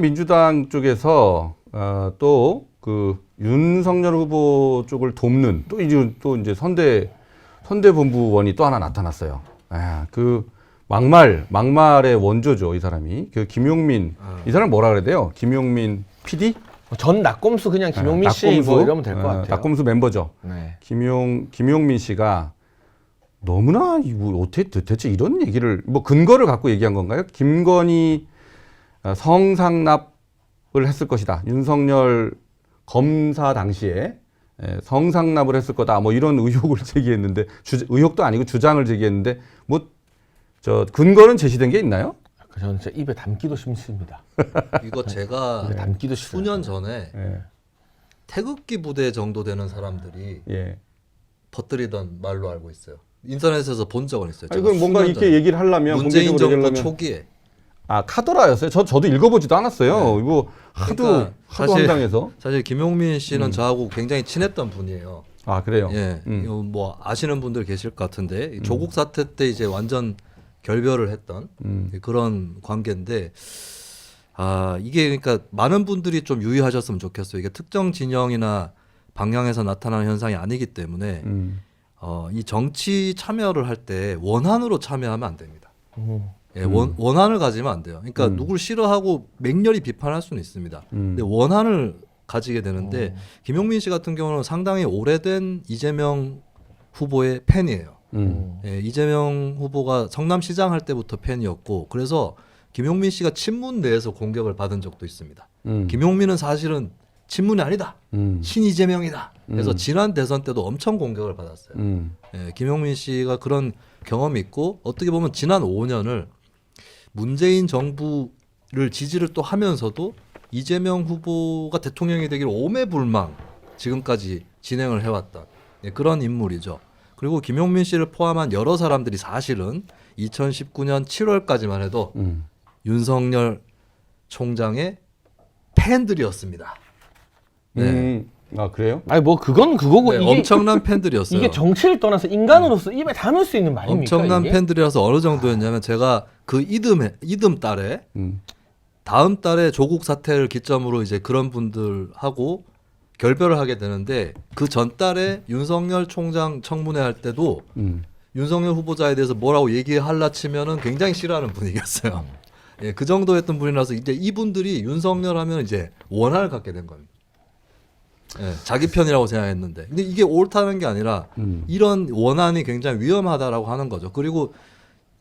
민주당 쪽에서 어, 또그 윤석열 후보 쪽을 돕는 또 이제 또 이제 선대 선대 본부원이 또 하나 나타났어요. 아, 그 막말 막말의 원조죠 이 사람이 그 김용민 이 사람 뭐라 그래야 돼요? 김용민 PD? 전 낙검수 그냥 김용민 씨뭐 이러면 될 것 어, 같아요. 낙검수 멤버죠. 네. 김용 김용민 씨가 너무나 이거 어떻게 대체 이런 얘기를 뭐 근거를 갖고 얘기한 건가요? 김건희 어, 성상납을 했을 것이다. 윤석열 검사 당시에 에, 성상납을 했을 거다. 뭐 이런 의혹을 제기했는데 주, 의혹도 아니고 주장을 제기했는데 뭐 저 근거는 제시된 게 있나요? 저는 진짜 입에 담기도 싫습니다. 이거 제가 입에 담기도 싫어요. 수년 전에 예. 태극기 부대 정도 되는 사람들이 예. 퍼뜨리던 말로 알고 있어요. 인터넷에서 본 적은 있어요. 아니 제가 그 뭔가 수년 이렇게 전에. 얘기를 하려면 문재인 정부 얘기하려면 초기에 아 카더라였어요. 저 저도 읽어보지도 않았어요. 이거 하도 그러니까 하도 사실- 황당해서. 사실 김용민 씨는 음. 저하고 굉장히 친했던 분이에요. 아 그래요. 예, 음. 이거 뭐 아시는 분들 계실 것 같은데 이 조국 사태 때 이제 완전 결별을 했던 음. 그런 관계인데 아 이게 그러니까 많은 분들이 좀 유의하셨으면 좋겠어요. 이게 특정 진영이나 방향에서 나타나는 현상이 아니기 때문에 음. 어, 이 정치 참여를 할 때 원한으로 참여하면 안 됩니다. 음. 예, 원, 원한을 가지면 안 돼요. 그러니까 음. 누굴 싫어하고 맹렬히 비판할 수는 있습니다. 음. 근데 원한을 가지게 되는데 어. 김용민 씨 같은 경우는 상당히 오래된 이재명 후보의 팬이에요. 음. 예, 이재명 후보가 성남시장 할 때부터 팬이었고 그래서 김용민 씨가 친문 내에서 공격을 받은 적도 있습니다. 음. 김용민은 사실은 친문이 아니다. 음. 신이재명이다. 그래서 음. 지난 대선 때도 엄청 공격을 받았어요. 음. 예, 김용민 씨가 그런 경험이 있고 어떻게 보면 지난 5년을 문재인 정부를 지지를 또 하면서도 이재명 후보가 대통령이 되기를 오매불망 지금까지 진행을 해왔던 예, 그런 인물이죠. 그리고 김용민 씨를 포함한 여러 사람들이 사실은 2019년 7월까지만 해도 음. 윤석열 총장의 팬들이었습니다. 네. 음. 아 그래요? 아니 뭐 그건 그거고 네, 이게 엄청난 팬들이었어요. 이게 정치를 떠나서 인간으로서 입에 담을 수 있는 말입니까? 엄청난 이게? 팬들이라서 어느 정도였냐면 제가 그 이듬해 이듬 달에 음. 다음 달에 조국 사태를 기점으로 이제 그런 분들하고 결별을 하게 되는데 그 전 달에 윤석열 총장 청문회 할 때도 음. 윤석열 후보자에 대해서 뭐라고 얘기할라 치면은 굉장히 싫어하는 분위기였어요. 예, 그 정도였던 분이라서 이제 이분들이 윤석열 하면 이제 원한을 갖게 된 겁니다. 예, 자기 편이라고 생각했는데. 근데 이게 옳다는 게 아니라 음. 이런 원한이 굉장히 위험하다라고 하는 거죠. 그리고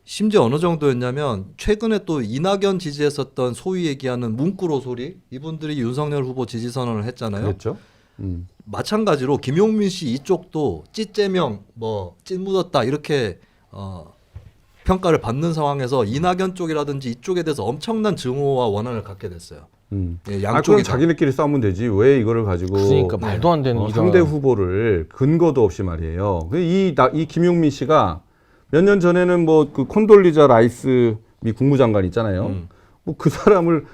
심지어 어느 정도였냐면 최근에 또 이낙연 지지했었던 소위 얘기하는 문구로 소리 이분들이 윤석열 후보 지지 선언을 했잖아요. 그랬죠. 음. 마찬가지로 김용민 씨 이쪽도 찌째명 뭐 찐묻었다 이렇게 어 평가를 받는 상황에서 이낙연 쪽이라든지 이쪽에 대해서 엄청난 증오와 원한을 갖게 됐어요. 음. 예, 아, 그럼 양쪽이 다. 자기네끼리 싸우면 되지. 왜 이거를 가지고 그러니까 말도 안 되는 어, 이런 상대 후보를 근거도 없이 말이에요. 그 이, 나- 이 김용민 씨가 몇 년 전에는 뭐 그 콘돌리자 라이스 미 국무장관 있잖아요. 음. 뭐그 사람을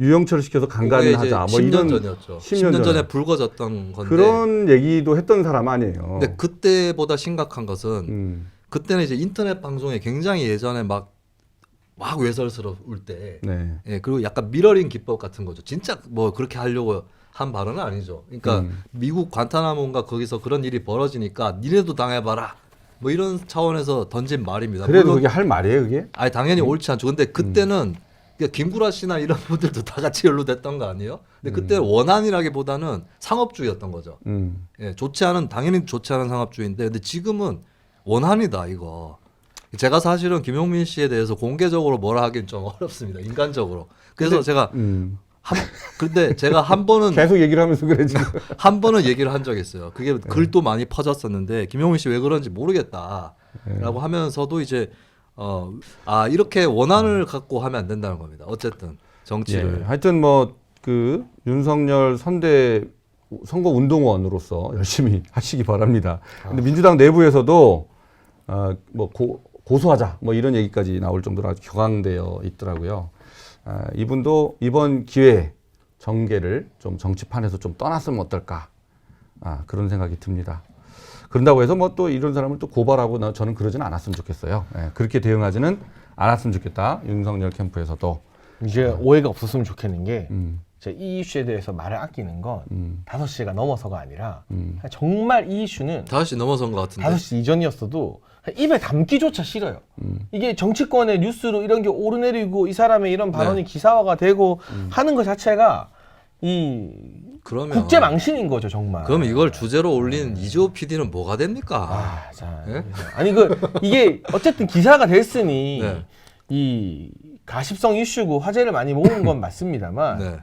유영철 시켜서 강간을 하자. 뭐 10년 이런 전이었죠. 10년 10년, 전에 전에. 불거졌던 건데. 그런 얘기도 했던 사람 아니에요. 근데 그때보다 심각한 것은 음. 그때는 이제 인터넷 방송에 굉장히 예전에 막 막 외설스러울 때, 네. 예 그리고 약간 미러링 기법 같은 거죠. 진짜 뭐 그렇게 하려고 한 발언은 아니죠. 그러니까 음. 미국 관타나모인가 거기서 그런 일이 벌어지니까 니네도 당해봐라. 뭐 이런 차원에서 던진 말입니다. 그래도 물론 그게 할 말이에요, 그게? 아니 당연히 옳지 않죠. 근데 그때는 그러니까 김구라 씨나 이런 분들도 다 같이 연루됐던 거 아니에요? 근데 그때 원한이라기보다는 상업주의였던 거죠. 음. 예, 좋지 않은 당연히 좋지 않은 상업주의인데 근데 지금은 원한이다 이거. 제가 사실은 김용민 씨에 대해서 공개적으로 뭐라 하긴 좀 어렵습니다. 인간적으로. 그래서 제가 음. 한 근데 제가 한 번은 계속 얘기를 하면서 그래 지금. 한 번은 얘기를 한 적이 있어요. 그게 글도 많이 퍼졌었는데 김용민 씨 왜 그런지 모르겠다라고 하면서도 이제 어 아 이렇게 원한을 갖고 하면 안 된다는 겁니다. 어쨌든 정치를 예, 하여튼 뭐 그 윤석열 선대 선거 운동원으로서 열심히 하시기 바랍니다. 근데 민주당 내부에서도 아뭐 고 소하자 뭐 이런 얘기까지 나올 정도로 아주 격앙되어 있더라고요. 아, 이분도 이번 기회에 정계를 좀 정치판에서 좀 떠났으면 어떨까 아, 그런 생각이 듭니다. 그런다고 해서 뭐 또 이런 사람을 또 고발하고 나 저는 그러지는 않았으면 좋겠어요. 예, 그렇게 대응하지는 않았으면 좋겠다. 윤석열 캠프에서도 이제 오해가 없었으면 좋겠는 게 음, 이 이슈에 대해서 말을 아끼는 건 음, 다섯 시가 넘어서가 아니라 음. 정말 이 이슈는 다섯 시 넘어선 것 같은데. 다섯 시 이전이었어도 입에 담기조차 싫어요. 이게 정치권의 뉴스로 이런 게 오르내리고 이 사람의 이런 발언이 기사화가 되고 하는 것 자체가 이 그러면 국제 망신인 거죠 정말. 그럼 이걸 주제로 올린 이재호 PD는 뭐가 됩니까? 아, 자, 예? 아니 그 이게 어쨌든 기사가 됐으니 네. 이 가십성 이슈고 화제를 많이 모은 건 맞습니다만 네.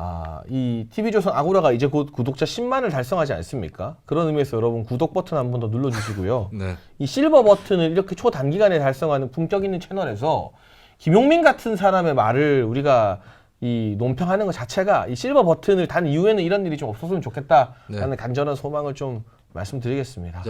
아, 이 TV조선 아고라가 이제 곧 구독자 10만을 달성하지 않습니까? 그런 의미에서 여러분 구독 버튼 한 번 더 눌러주시고요. 네. 이 실버 버튼을 이렇게 초단기간에 달성하는 품격 있는 채널에서 김용민 같은 사람의 말을 우리가 이 논평하는 것 자체가 이 실버 버튼을 단 이후에는 이런 일이 좀 없었으면 좋겠다라는 간절한 소망을 좀 말씀드리겠습니다.